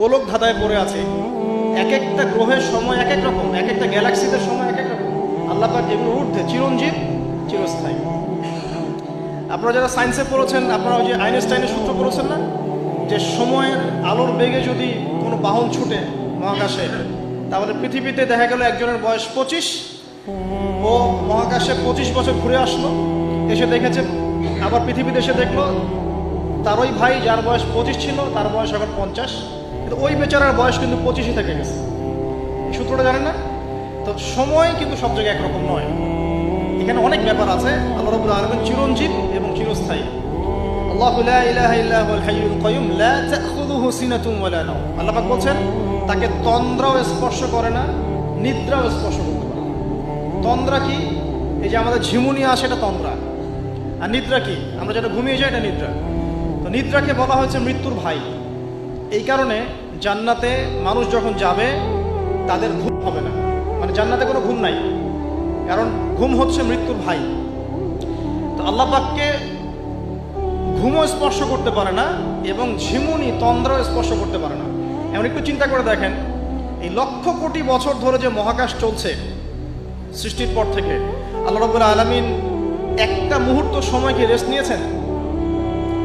গোলক ধাঁধায় পড়ে আছে। এক একটা গ্রহের সময় এক এক রকম এক একটা গ্যালাক্সিতে সময় এক এক রকম। আল্লাহ পাক এগুলো ঊর্ধ্বে, চিরঞ্জীব, চিরস্থায়ী। আপনারা যারা সায়েন্সে পড়েছেন, আপনারা ওই যে আইনস্টাইনের সূত্র পড়েছেন না? যে সময়ের আলোর বেগে যদি কোনো বাহন ছুটে মহাকাশে, তাহলে পৃথিবীতে দেখা গেল একজনের বয়স পঁচিশ। ও মহাকাশে পঁচিশ বছর ঘুরে আসলো, এসে দেখেছে, আবার পৃথিবীতে এসে দেখল তার ওই ভাই যার বয়স পঁচিশ ছিল, তার বয়স এখন পঞ্চাশ। কিন্তু ওই বেচারার বয়স কিন্তু পঁচিশে থেকে গেছে। সূত্রটা জানেন না? তো সময় কিন্তু সব জায়গায় একরকম নয়। এখানে অনেক ব্যাপার আছে। আল্লাহ রবুল্লা আলমেন চিরঞ্জীব এবং চিরস্থায়ী। আল্লাহ লা ইলাহা ইল্লা হুয়াল হাইয়ুল কাইয়ুম, লা তাখুযুহু সিনাতুন ওয়ালা নাওম। আল্লাহ বলছেন, তাকে তন্দ্রাও স্পর্শ করে না, নিদ্রাও স্পর্শ করতে পারে তন্দ্রা কি? এই যে আমাদের ঝিমুনি আসে, এটা তন্দ্রা। আর নিদ্রা কি? আমরা যেটা ঘুমিয়ে যাই, এটা নিদ্রা। তো নিদ্রাকে বলা হয়েছে মৃত্যুর ভাই। এই কারণে জান্নাতে মানুষ যখন যাবে, তাদের ঘুম হবে না। মানে জান্নাতে কোনো ঘুম নাই। কারণ ঘুম হচ্ছে মৃত্যুর ভাই। তো আল্লাহ পাককে ঘুমও স্পর্শ করতে পারে না এবং ঝিমুনি তন্দ্রাও স্পর্শ করতে পারে না। এমন একটু চিন্তা করে দেখেন, এই লক্ষ কোটি বছর ধরে যে মহাকাশ চলছে সৃষ্টির পর থেকে, আল্লাহ রবুল্লা আলমিন একটা মুহূর্ত সময়কে রেস্ট নিয়েছেন?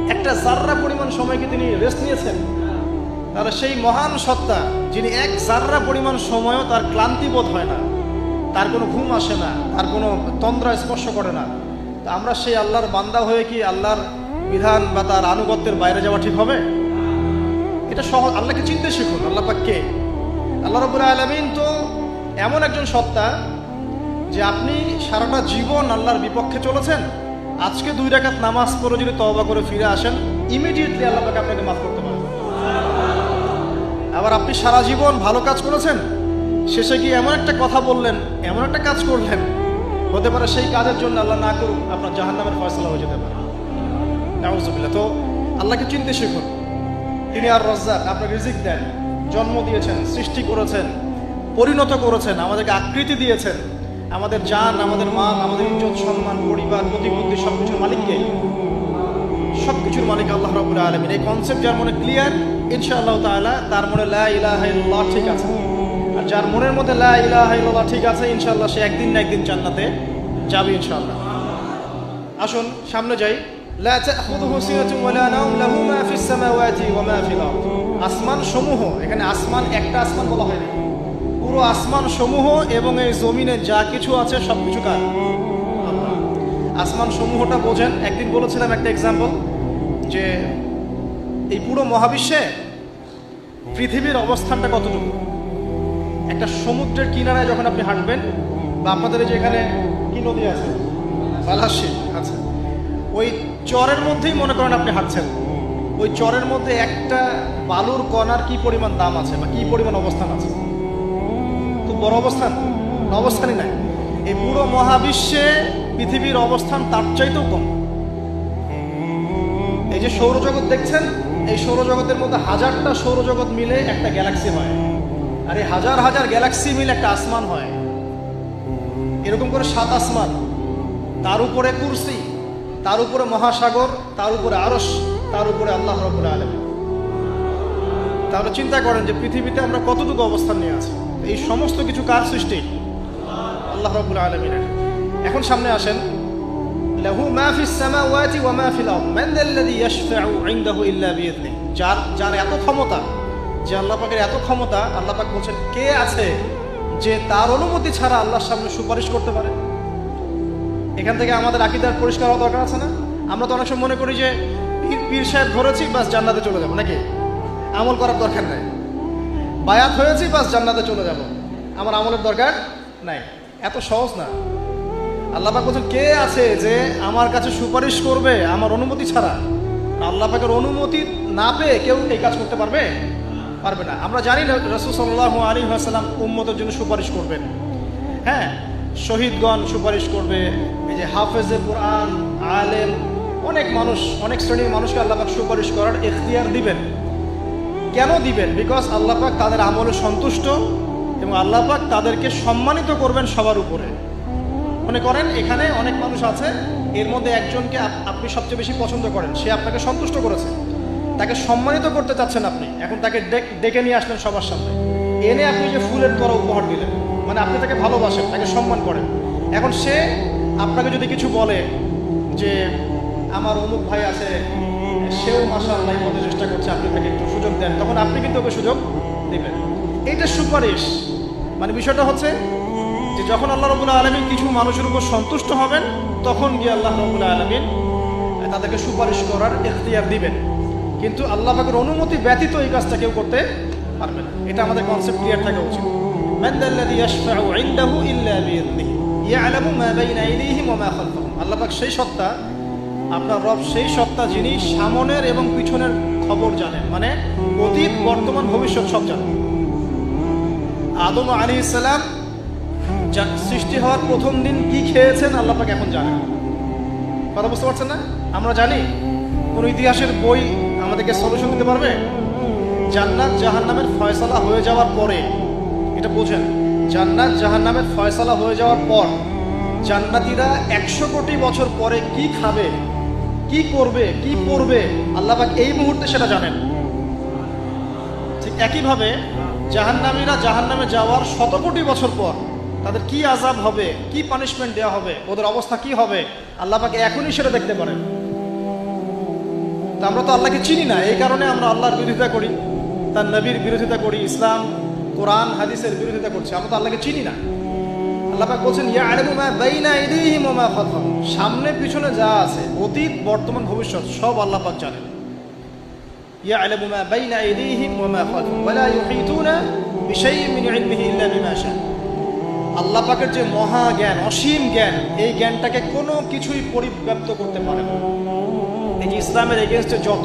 একটা জাররা পরিমাণ সময়কে তিনি রেস্ট নিয়েছেন? তাহলে সেই মহান সত্তা, যিনি এক জাররা পরিমাণ সময়ও তার ক্লান্তি বোধ হয় না, তার কোনো ঘুম আসে না, তার কোনো তন্দ্রা স্পর্শ করে না, তা আমরা সেই আল্লাহর বান্দা হয়ে কি আল্লাহর বিধান বা তার আনুগত্যের বাইরে যাওয়া ঠিক হবে? এটা সহজ, আল্লাহকে চিনতে শিখুন, আল্লাহ পাক কে? আল্লাহ রবুল্লা আলমিন তো এমন একজন সত্তা যে আপনি সারাটা জীবন আল্লাহর বিপক্ষে চলেছেন, আজকে দুই রাকাত নামাজ পড়ে যদি তওবা করে ফিরে আসেন ইমিডিয়েটলি আল্লাহ পাক আপনাকে মাফ করতে পারেন। আবার আপনি সারা জীবন ভালো কাজ করেছেন? শেষে গিয়ে এমন একটা কথা বললেন, এমন একটা কাজ করলেন, হতে পারে সেই কাজের জন্য আল্লাহ না করুক, আপনার জাহান নামের ফয়সলা হয়ে যেতে পারে। তো আল্লাহকে চিনতে শিখুন। তিনি আর রজ্জাক আপনার রিজিক দেন, জন্ম দিয়েছেন, সৃষ্টি করেছেন, পরিণত করেছেন, আমাদেরকে আকৃতি দিয়েছেন। আমাদের জান, আমাদের মাল, আমাদের ইজ্জত, সম্মান, পরিবার প্রতিবন্ধী সব কিছুর মালিককে সব কিছুর মালিক আল্লাহ রবুল্লা আলমিন। এই কনসেপ্ট যার মনে ক্লিয়ার ইনশাআল্লাহ তাআলা, তার মনে লা ঠিক আছে। আর যার মনের মধ্যে লা ঠিক আছে, ইনশাআল্লাহ সে একদিন না একদিন জান্নাতে যাবে ইনশাআল্লাহ। আসুন, সামনে যাই। লা তাখুযুহু সিনাতুন ওয়ালা নাওম লাহু মা ফিস সামাওয়াতি ওয়া মা ফিল আরদ। আসমান সমূহ, এখানে আসমান একটা আসমান বলা হয়নি। পুরো আসমান সমূহ এবং এই জমিনে যা কিছু আছে সব কিছু কার? আসমান সমূহটা বোঝেন। একদিন বলেছিলাম একটা এক্সাম্পল যে এই পুরো মহাবিশ্বে পৃথিবীর অবস্থানটা কতটুকু? একটা সমুদ্রের কিনারায় যখন আপনি হাঁটবেন, বা আপনাদের এই যে এখানে কি নদী আছে? বালাসী আচ্ছা ওই চরের মধ্যেই মনে করেন আপনি হাঁটছেন। ওই চরের মধ্যে একটা বালুর কণার কি পরিমাণ দাম আছে, বা কি পরিমাণ অবস্থান আছে? তো বড় অবস্থান? অবস্থানই নাই। এই পুরো মহাবিশ্বে পৃথিবীর অবস্থান তার চাইতেও কম। এই যে সৌরজগৎ দেখছেন এই সৌরজগতের মধ্যে হাজারটা সৌরজগৎ মিলে একটা গ্যালাক্সি হয়। আর এই হাজার হাজার গ্যালাক্সি মিলে একটা আসমান হয়। এরকম করে সাত আসমান, তার উপরে কুরসি, তার উপরে মহাসাগর, তার উপরে আরস তার উপরে আল্লাহ রবুল্লা আলম তাহলে চিন্তা করেন যে পৃথিবীতে আমরা কতটুকু অবস্থান নিয়ে আছি? এই সমস্ত কিছু কার সৃষ্টি? আল্লাহ রবুল্লা আলমিনের। এখন সামনে আসেন له ما في السماوات وما في ফিল من ذا الذي يشفع عنده ইল্লা বিইذনি যার যার এত ক্ষমতা, যে আল্লাহ পাকের এত ক্ষমতা, আল্লাহ পাক বলছেন, কে আছে যে তার অনুমতি ছাড়া আল্লাহর সামনে সুপারিশ করতে পারে? এখান থেকে আমাদের আকিদার পরিষ্কার হওয়া দরকার আছে না? আমরা তো অনেক সময় মনে করি যে পীর সাহেব ধরেছি, বাস জান্নাতে চলে যাব, নাকি? আমল করার দরকার নাই। বায়াত হয়েছি, বাস জান্নাতে চলে যাব। আমার আমলের দরকার নাই। এত সহজ না। আল্লাহ পাক বলছেন, কে আছে যে আমার কাছে সুপারিশ করবে আমার অনুমতি ছাড়া? আল্লাহ পাকের অনুমতি না পেয়ে কেউ এই কাজ করতে পারবে? পারবে না। আমরা জানি রসুল সাল্লাহ আলী আসাল্লাম উম্মতের জন্য সুপারিশ করবেন। হ্যাঁ শহীদগণ সুপারিশ করবে, এই যে হাফেজে কোরআন, আলেম, অনেক মানুষ, অনেক শ্রেণির মানুষকে আল্লাহ পাক সুপারিশ করার এখতিয়ার দিবেন। কেন দিবেন? বিকজ আল্লাহ পাক তাদের আমলে সন্তুষ্ট এবং আল্লাহ পাক তাদেরকে সম্মানিত করবেন সবার উপরে। মনে করেন, এখানে অনেক মানুষ আছে, এর মধ্যে একজনকে আপনি সবচেয়ে বেশি পছন্দ করেন, সে আপনাকে সন্তুষ্ট করেছে। তাকে সম্মানিত করতে চাচ্ছেন আপনি, এখন তাকে ডেক- নিয়ে আসলেন সবার সামনে। এনে আপনি যে ফুলের তোরা উপহার দিলেন মানে আপনি তাকে ভালোবাসেন, তাকে সম্মান করেন। এখন সে আপনাকে যদি কিছু বলে যে, আমার অমুক ভাই আছে, সেও মাসা আল্লাহ পথে চেষ্টা করছে, আপনি তাকে একটু সুযোগ দেন, তখন আপনি কিন্তু ওকে সুযোগ দিবেন। এইটা সুপারিশ। মানে বিষয়টা হচ্ছে যে যখন আল্লাহ রবুল্লা আলমিন কিছু মানুষের উপর সন্তুষ্ট হবেন, তখন গিয়ে আল্লাহ রবুল্লা আলমিন তাদেরকে সুপারিশ করার এখতিয়ার দিবেন। কিন্তু আল্লাহ পাকের অনুমতি ব্যতীত এই কাজটা কেউ করতে পারবে না। এটা আমাদের কনসেপ্ট ক্লিয়ার থাকা উচিত। সেই সত্তা, আপনার রব সেই সত্তা যিনি সামনের এবং পিছনের খবর জানেন। মানে অতীত, বর্তমান, ভবিষ্যৎ সব জানেন। আদম আলী ইসলাম সৃষ্টি হওয়ার প্রথম দিন কি খেয়েছেন, আল্লাহ পাক এখন জানেন। কথা বুঝতে পারছেন না? আমরা জানি কোন ইতিহাসের বই আমাদেরকে সলিউশন দিতে পারবে? জান্নাত জাহান্নামের ফয়সালা হয়ে যাওয়ার পরে, এটা বোঝেন, জান্নাত জাহান্নামের ফয়সালা হয়ে যাওয়ার পর জান্নাতীরা একশো কোটি বছর পরে কি খাবে, কি করবে, কি পড়বে আল্লাহ পাক এই মুহূর্তে সেটা জানেন। ঠিক একইভাবে জাহান্নামীরা জাহান্নামে যাওয়ার শত কোটি বছর পর তাদের কি আজাব হবে, কি পানিশমেন্ট দেওয়া হবে, ওদের অবস্থা কি হবে, আল্লাহ পাকে এখনই সেটা দেখতে পারেন। তা আমরা তো আল্লাহকে চিনি না, এই কারণে আমরা আল্লাহর বিরোধিতা করি, তার নবীর বিরোধিতা করি, ইসলাম, কোরআন, হাদিসের বিরোধিতা করছি, আমরা তো আল্লাহকে চিনি না। আল্লাহ বলছেন ইয়া আলমু মা বাইনা ইদিহিম মা খাতাম সামনে পিছনে যা আছে, অতীত, বর্তমান, ভবিষ্যৎ, সব আল্লাহ পাক জানেন। ইয়া আলমু মা বাইনা ইদিহিম মা খাতাম ওয়ালা ইউহিতুনা বিশাইইন মিন ইলমিহি ইল্লা বিমা শাআ আল্লাহ পাকের যে মহা জ্ঞান, অসীম জ্ঞান, এই জ্ঞানটাকে কোনো কিছুই পরিব্যাপ্ত করতে পারে না। এই ইসলামের এগেনস্টে যত